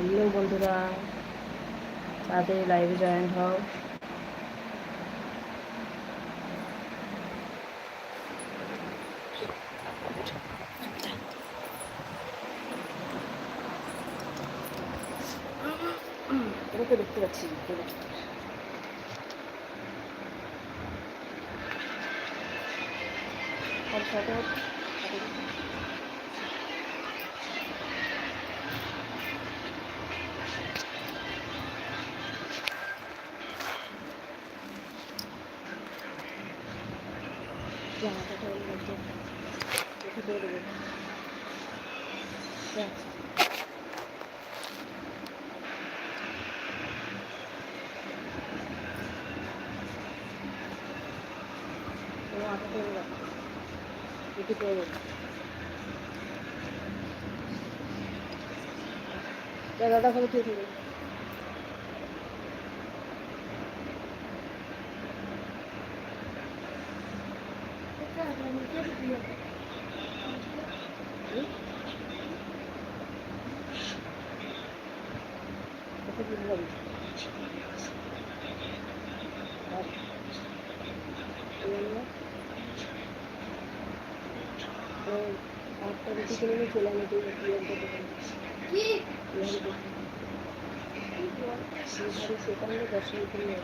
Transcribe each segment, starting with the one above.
Hello বন্ধুরা তাদের লাইভে জয়েন হও এটা তো দেখতে পাচ্ছি আর সাথে জামাটা ওর মধ্যে রেখে দিয়ে দেবো ওর রাখ। দিয়ে দেবো। যা দাদা করে দিয়ে দেবো কত দিন যাবি আর এই হলো, ওই কিনে নিয়ে চলে আমি তুই সেখানে দশ মিনিট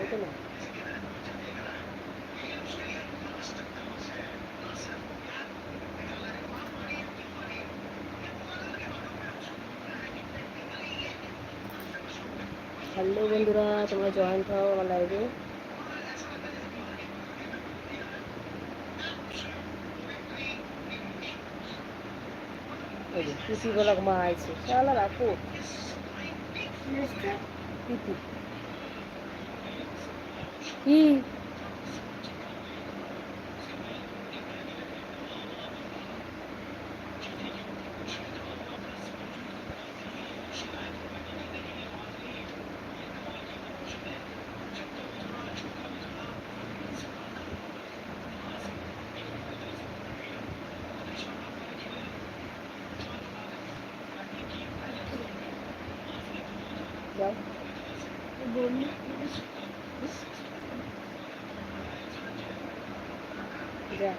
ওকে না? হ্যালো বন্ধুরা তোমরা জয়েন্ট হও আমার লাইভে পিসি বলা মা আছে শালা রাখো। পিপি। কি? যাও। যা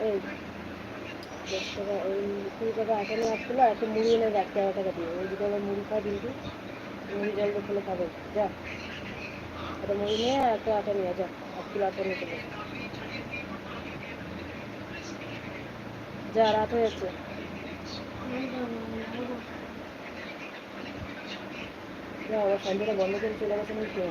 এই দশ টাকা ওই টাকা এখানে আসছিল একটা মুড়ি এনে এক টাকা টাকা দিয়ে ওই দুটো আবার মুড়ি খাওয়া কিন্তু মুড়ি জল দিয়ে খেলে খাবে। যা। একটা মুড়ি নিয়ে আর একটা আটা নিয়ে, যা। এক কিলো আটা নিয়ে চলে যা। রাত হয়ে যাচ্ছে। ওরা সন্ধ্যাটা বন্ধ করে চলে গেছে আমি খেয়ে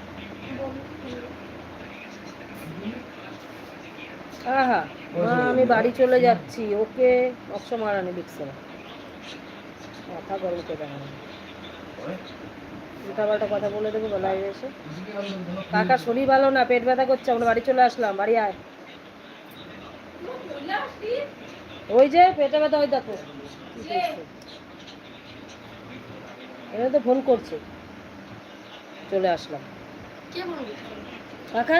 আহা মা আমি বাড়ি চলে যাচ্ছি। ওকে অক্ষ মারানি লিখছে। না মাথা গরম করে দেখানো উল্টা কথা বলে দেবো বেলায় এসে। কাকা শরীর ভালো না? পেট ব্যথা করছে? আমরা বাড়ি চলে আসলাম। বাড়ি আয়। ওই যে পেটে ব্যথা ওই দেখো। এরা তো ফোন করছে। চলে আসলাম। কাকা?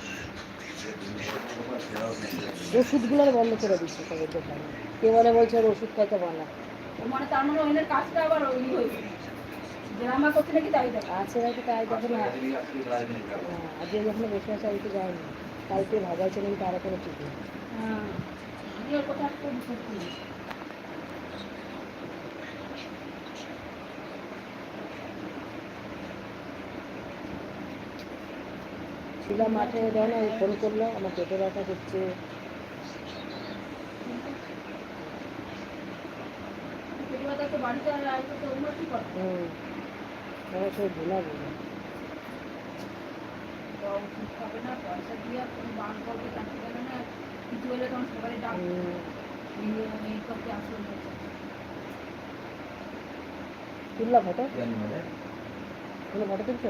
ওষুধগুলো আর বন্ধ করে দিচ্ছে তাদের দোকানে। কে বলে বলছে ওর ওষুধ খাইতে মানে তার মানে ওইনের কাজটা আবার ওই হয়েছে। ড্রামা নাকি তাই দেখা। আছে নাকি তাই দেখো না। হ্যাঁ, আজকে যখন বসে আছে আমি তো যাইনি। কালকে ভাবাইছে নাকি তারা কোনো ঠিক হ্যাঁ আমি ওর কথা একটা বিশ্বাস করি না। ছিলাম মাঠে যখন আমি ফোন করল আমার পেটে ব্যথা করছে। পেটে ব্যথা তো বাড়িতে আর আসবে তো ওগুলো কি করে হুম। আমার সব ভোলা বলে তো ওষুধ খাবে না পয়সা দিয়ে কোনো বান করবে চাকরি দেবে না কিছু হলে তখন সবাই ডাক এই করতে আসলে তুললাম ফটো? কোনো ফটো তুলছো?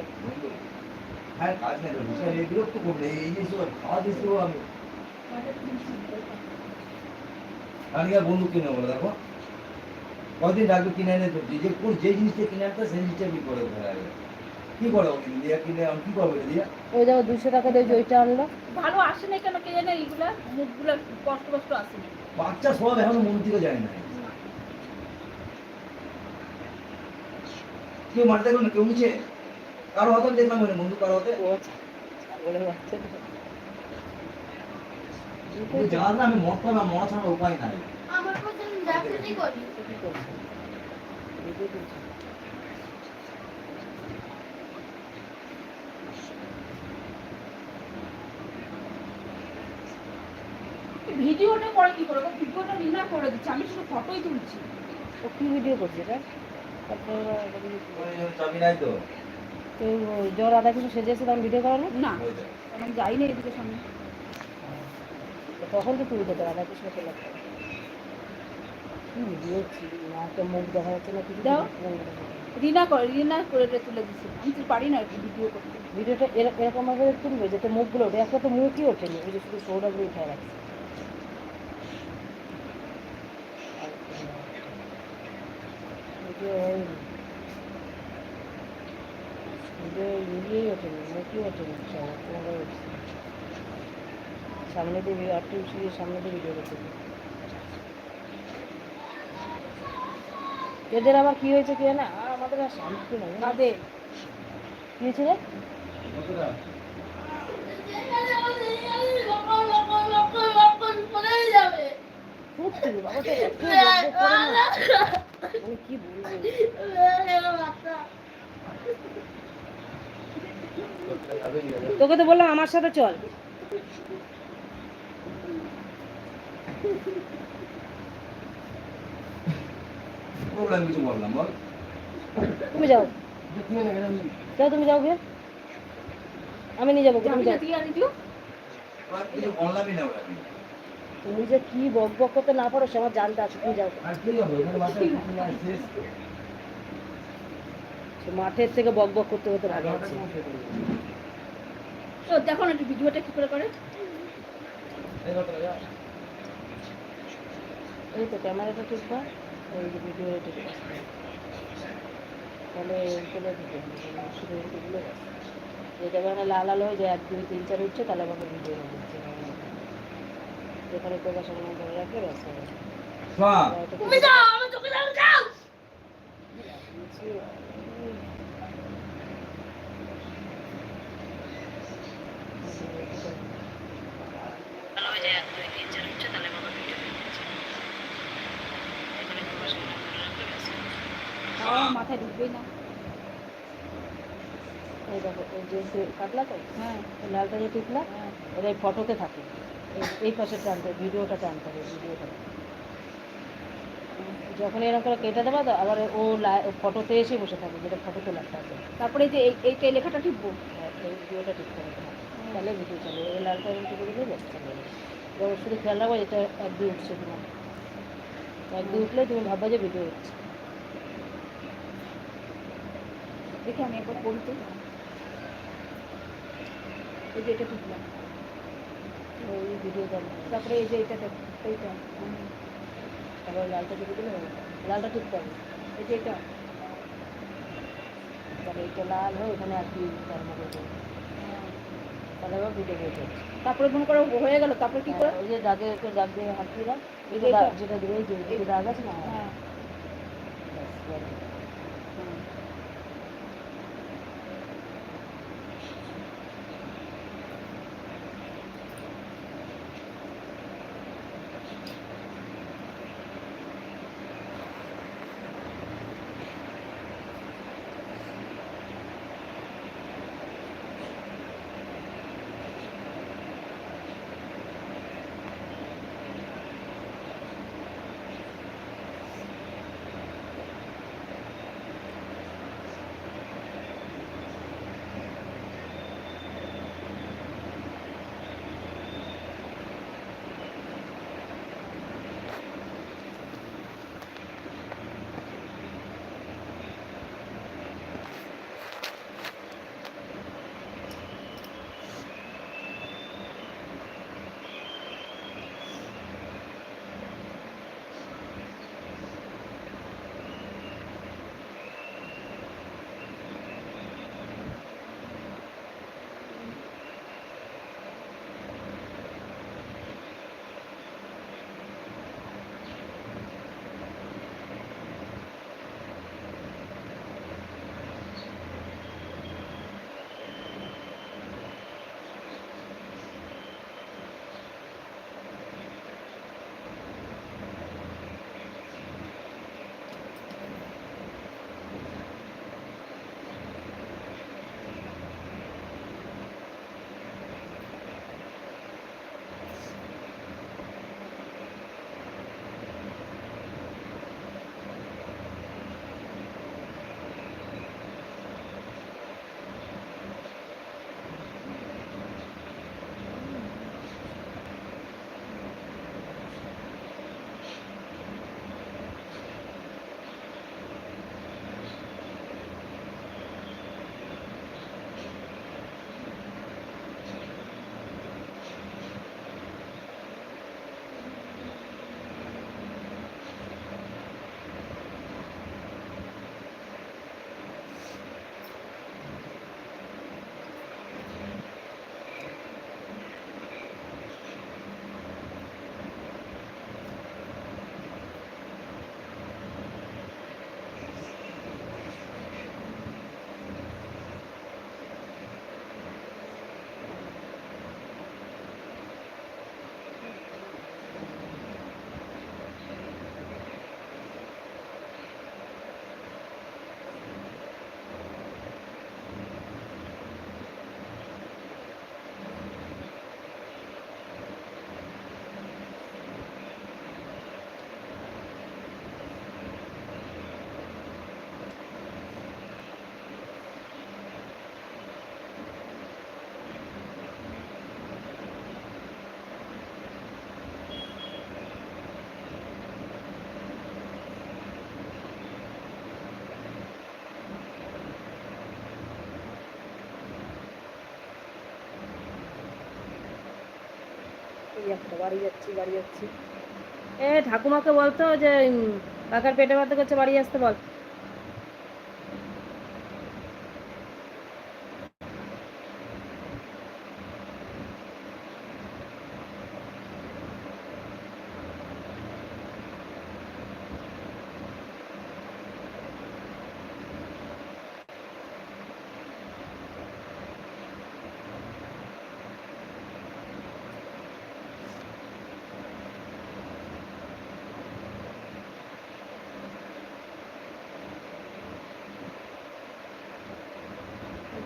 হ্যাঁ কাজ নেই বিষয় নেই বিরক্ত করবে এই যে সব খাওয়া দিচ্ছি আমি আমি। আর বন্ধু কিনে বলে দেখো। কদিন আগে কিনে এনে ধরছি যে কোন যে জিনিসটা কিনে আনতে সেই জিনিসটা বিক্রি করে ধরে আগে কি করে ও দিয়া কিনে আমি কি করব দিয়া? ওই দেখো দুশো টাকা দিয়ে ওইটা আনলো। ভালো আসে না কেন কে জানে এইগুলা মুখগুলো কষ্ট কষ্ট আসে না বাচ্চা সব এখনও মন থেকে যায় না। কেউ মারতে গেল না কেউ নিচে? কারও হাতে দেখলাম ওই বন্ধু কারও হাতে। জানার না আমি মরতে হবে মরা ছাড়া উপায় নাই। আমার করি। ভিডিওটা করে কি করব? ভিডিওটা রিনা করে দিচ্ছে আমি শুধু ফটোই তুলছি। ও কি ভিডিও করছে এটা? তারপরে করে? চাবি নাই তো। তো জ্বর আধা কিছু সেজেছে তখন ভিডিও করানো না। আমি যাই না এদিকে সামনে। তখন তো তুলতে তো রাধা কৃষ্ণ তো লাগতো কি ভিডিও মাকে মুখ দেখা যাচ্ছে না কিছু দাও। রিনা করে রিনা করে তুলে দিচ্ছে আমি তো পারি না ভিডিও করতে। ভিডিওটা এর- এরকম ভাবে তুলবে যাতে মুখগুলো ওঠে। একটা তো মুখই ওঠেনি ওই যে শুধু সৌরভরে উঠে রাখছে। ভিডিও হয়নি ভিডিও ইয়েই ওঠেনি মুখই ওঠেনি কোনোভাবে উঠছে না। সামনে দিয়ে আর্টিফিশিয়াল সামনে দিয়ে ভিডিও করতে এদের আবার কি হয়েছে কি আর আমাদের আর শান্তি নেই? কাঁদে কি হয়েছে রে? না। আমি কি বলব? তোকে তো বললাম আমার সাথে চল। প্রবলেম কিছু বললাম বল। তুমি যাও। যাও তুমি যাও গিয়ে। আমি নিয়ে যাব তুমি যাও। তুমি যে কি বক বক করতে না পারো সে আমার জানতে আছে তুমি যাও। মাঠের থেকে বক বক করতে হতে ভালো আছে তো দেখো না একটু ভিডিওটা কি করে করে। এই তো ক্যামেরাটা ঠিক কর ওই যে ভিডিও ঠিক আছে তাহলে এইগুলো দিতে শুধু এইগুলো যেটা মানে লাল আলো হয়ে যায় এক দুই তিন চার উঠছে তাহলে আমাকে ভিডিও দিচ্ছে যেখানে তোকে সামনে ধরে রাখলে ব্যাস হবে শোনা তুমি যাও আমার চোখে যাও যাও আমার মাথায় ঢুকবেই না। এই দেখো এই যে যে কাটলা তো হ্যাঁ। লালটা যে টিপলা হ্যাঁ। এই ফটোতে থাকে। এই- পাশে টানতে হবে ভিডিওটা টানতে হবে ভিডিওটা। যখন এরকম করে কেটে দেবা তো আবার ও ফটোতে এসে বসে থাকবে যেটা ফটো তোলারটা আছে তারপরে এই যে এই এইটা এই লেখাটা টিপবো? হ্যাঁ, এই ভিডিওটা ঠিক করে তোমার তাহলে ভিডিও চলে এই লালটা এরকম টিপে দিলে ব্যাস চলে। যাবে এবার শুধু খেয়াল রাখব এটা এক দিয়ে উঠছে কিনা এক দিয়ে উঠলে তুমি ভাববা যে ভিডিও হচ্ছে দেখে আমি একবার পড়তে এই যে এটা টিপলাম ওই ভিডিও চলে তারপরে এই যে এটা দেখ, এইটা। তারপর লালটা টিপে দিলে লালটা টিপতে হবে এই যে এটা। তাহলে এটা লাল হয়ে ওখানে আর কি তার করবে তাহলে আবার হয়ে যাচ্ছে তারপরে মনে করো হয়ে গেল তারপরে কি করে? ওই যে দাগে দাগ দিয়ে হাত দিলাম যেটা দিয়ে দাগ আছে না? একটা বাড়ি যাচ্ছি বাড়ি যাচ্ছি। এ ঠাকুমাকে বলতো যে কাকার পেটে ব্যথা করছে, বাড়ি আসতে বল।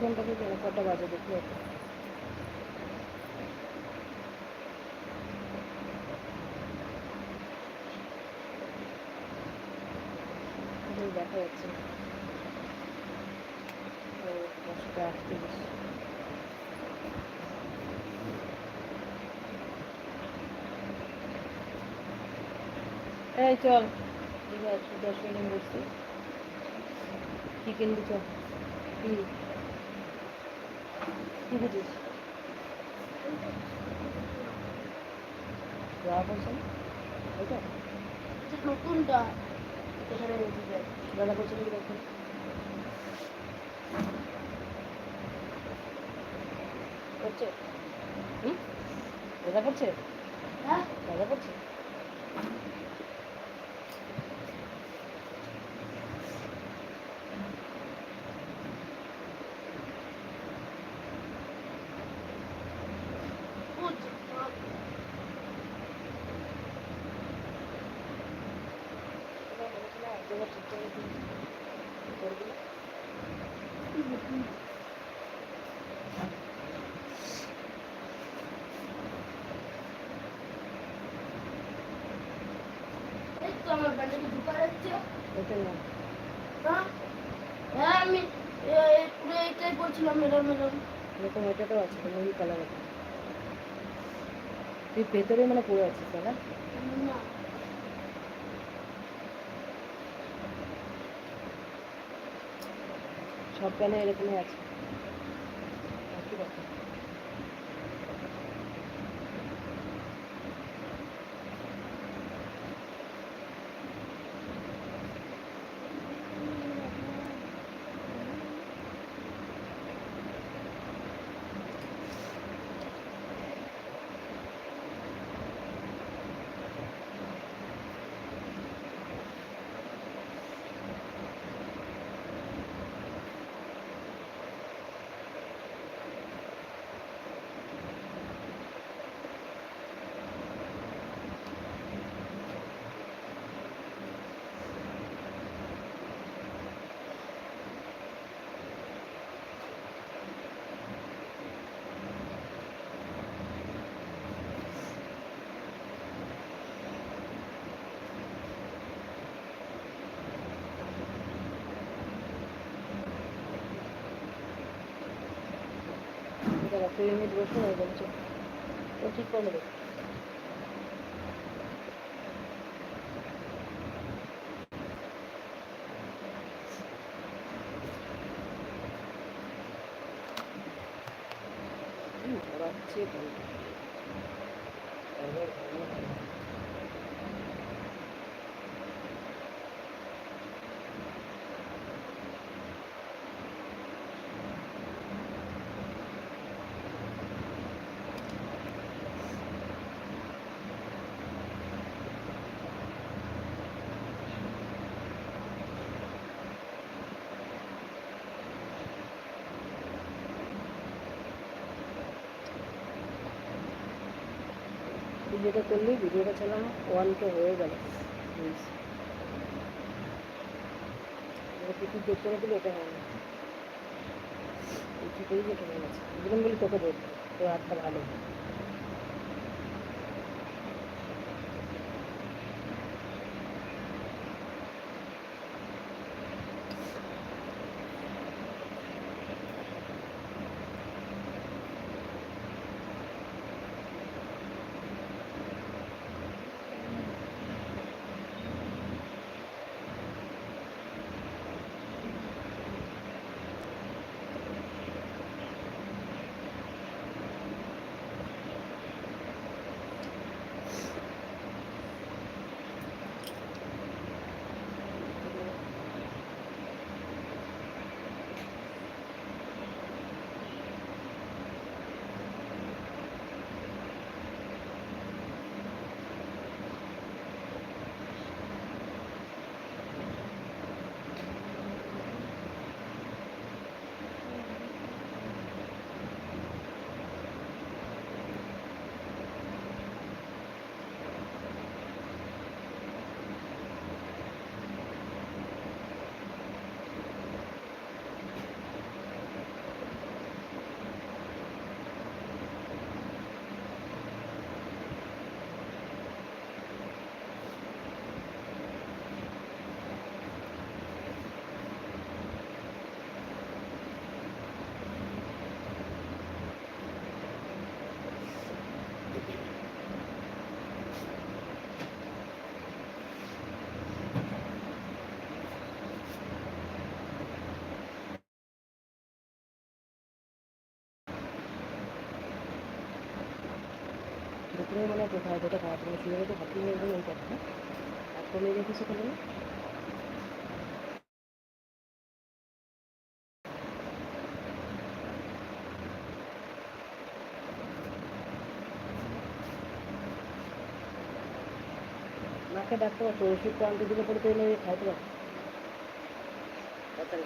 ঘণ্টা থেকে কটা বাজে দেখি দেখা যাচ্ছে। দশটা আটত্রিশ। এই চল দশ মিনিট বসছি। কি কিনবি চল কি বুঝিস এটা নতুনটা দাদা কি দেখুন করছে হুম দাদা করছে হ্যাঁ দাদা করছে একজনের ঠিক করে দিন করবি না এই তো আমার ব্যান্ডেজে ঢুকা যাচ্ছে ওটা না হ্যাঁ হ্যাঁ আমি পুরো এটাই বলছিলাম ম্যাডাম ম্যাডাম এরকম এটাতেও আছে মুড়ি কালার তুই ভেতরে মানে পড়ে আছিস না? সব প্যানে এরকমই আছে। দাদা কুড়ি মিনিট বসুন হয়ে বলছে ও ঠিক করে নেবে হুম, পড়াচ্ছে ভালো। তারপর ভালো ভালো। ভিডিওটা করলি ভিডিওটা চালানো ওয়ানকে হয়ে গেল প্লিজ টিকিট বের করে দিলে এটা হয় না টিকিটেই যেটা হয়ে গেছে বুঝলাম বলি তোকে দেখ তোর হাতটা ভালো প্রথমে মনে হয় কোথায় কোথায় তাড়াতাড়ি ছিল তো হাতি নিয়ে গেল ওই কথা তারপর মেয়ে কিছু করবে নাকে ডাকতে পারছ ওষুধ প্রান্ত দিলে পরে তো এলে খাইতে পারছ তাড়াতাড়ি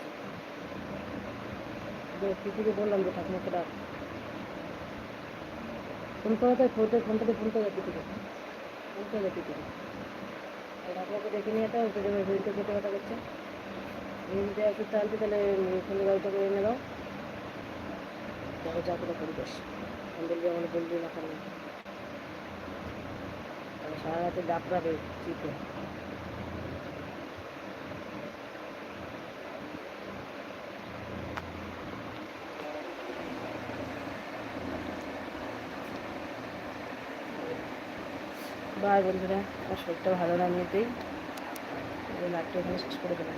খিচুড়ি বললাম যে ঠাকুমাকে ডাক। ফোন করা তো ফোনটা ফোনটাতে ফোন করে পিপিকে ফোন করে আর ঠাকুমাকে দেখে নিয়ে যেতে ওকে যাবে শরীরটা কেটে ব্যথা করছে তুমি একটু ওষুধটা তাহলে ফোনের গাড়িটা করে এনে দাও দেখো যা করে পরিবেশ বললি যেমন বললি না তাহলে সারা রাতে ডাকরাবে, চিপে। বাই বন্ধুরা আমার শরীরটা ভালো না এমনিতেই লাইভটা এখানে শেষ করে দেবেন